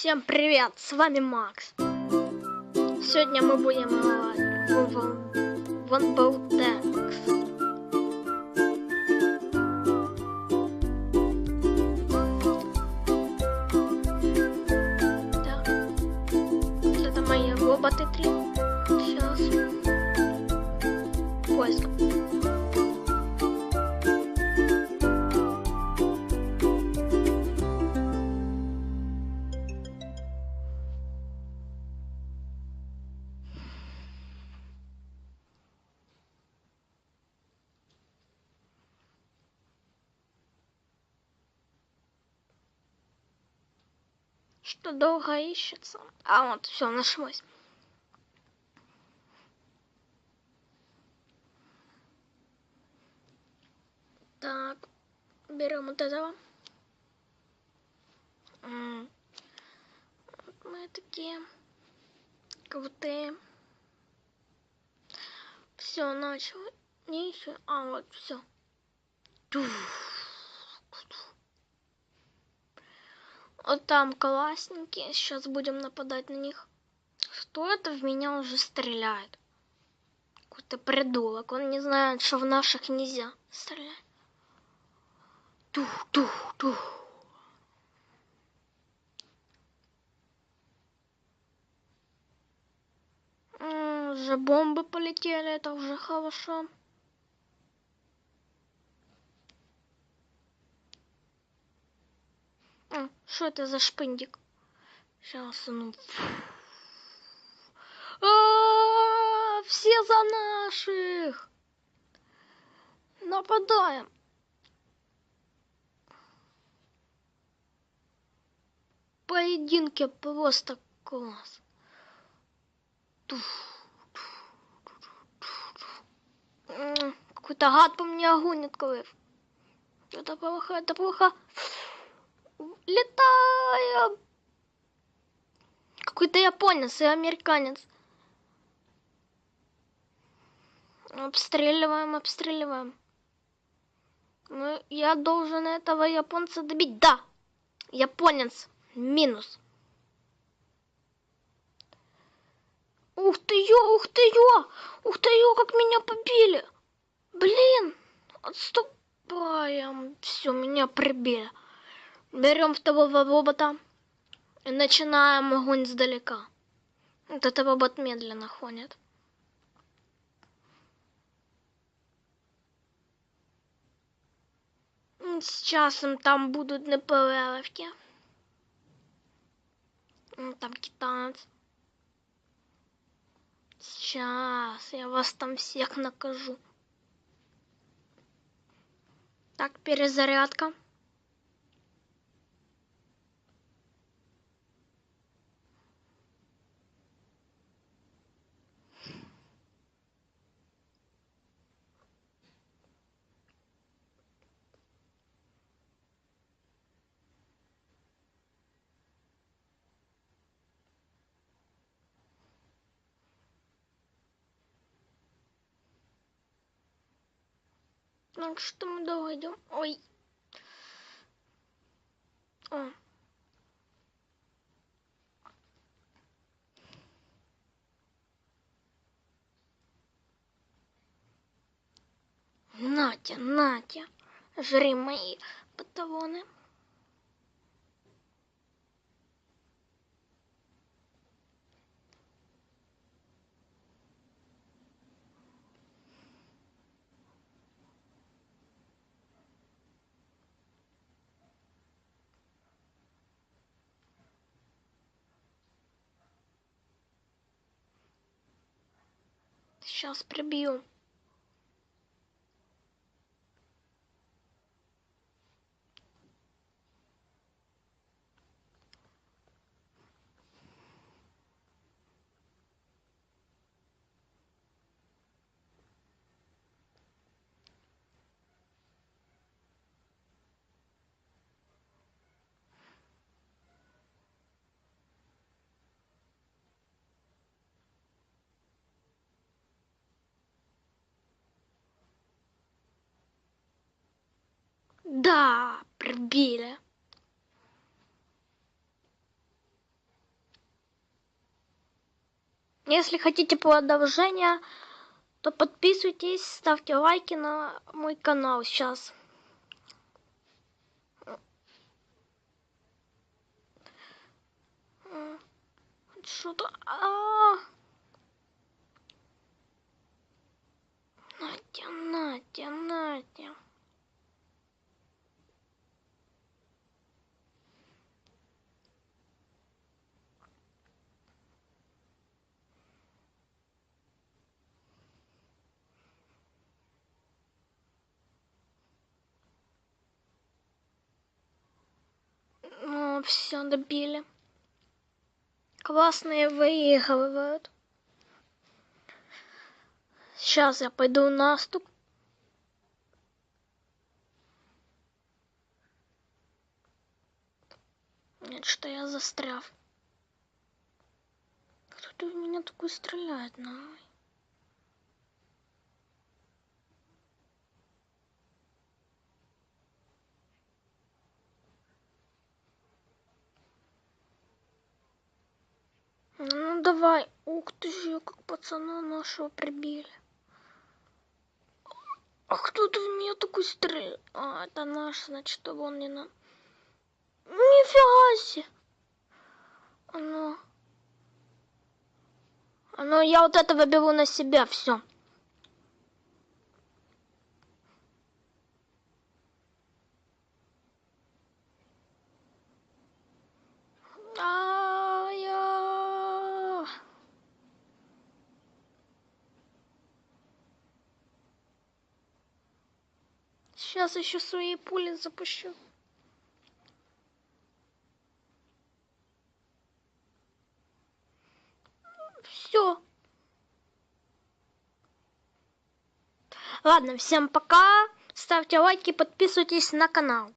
Всем привет, с вами Макс. Сегодня мы будем играть в One Tanks. Так, это мои роботы три. Сейчас. Поиск. Что долго ищется. А вот, все, нашлось. Так, берем вот этого. Вот Мы такие крутые. Все, начал. Не еще. А, вот, все. Вот там классненькие. Сейчас будем нападать на них. Что это в меня уже стреляет? Какой-то придурок. Он не знает, что в наших нельзя стрелять. Тух, тух, тух. М, Уже бомбы полетели, это уже хорошо. А, Что это за шпындик? Сейчас, ну. А, Все за наших! Нападаем! Поединки просто класс. Какой-то гад по мне огонь открыл. Это плохо, это плохо. Летаем! Какой-то японец и американец. Обстреливаем, обстреливаем. Ну, я должен этого японца добить. Да! Японец. Минус. Ух ты ё, ух ты ё! Ух ты ё, как меня побили! Блин! Отступаем. Все, меня прибили. Берем второго робота и начинаем огонь сдалека. Вот это робот медленно ходит. М, С часом там будут неполеловки. М, Там китаец. Сейчас я вас там всех накажу. Так, перезарядка. Так что мы долго идем. Ой. О. Натя, Натя, жри мои chance para Bill Да, пробили. Если хотите продолжения, то подписывайтесь, ставьте лайки на мой канал сейчас. Что-то... А -а -а. Все добили. Классные выигрывают. Сейчас я пойду наступ. Нет, что я застрял. Кто-то в меня такой стреляет, нахуй. Давай. Ух ты же, как пацана нашего прибили. А кто-то в меня такой стреляет. А, это наш, значит, он не на... Нифига себе. Оно... Оно, я вот этого беру на себя, все. А, я... Сейчас еще свои пули запущу. Все. Ладно, всем пока. Ставьте лайки, подписывайтесь на канал.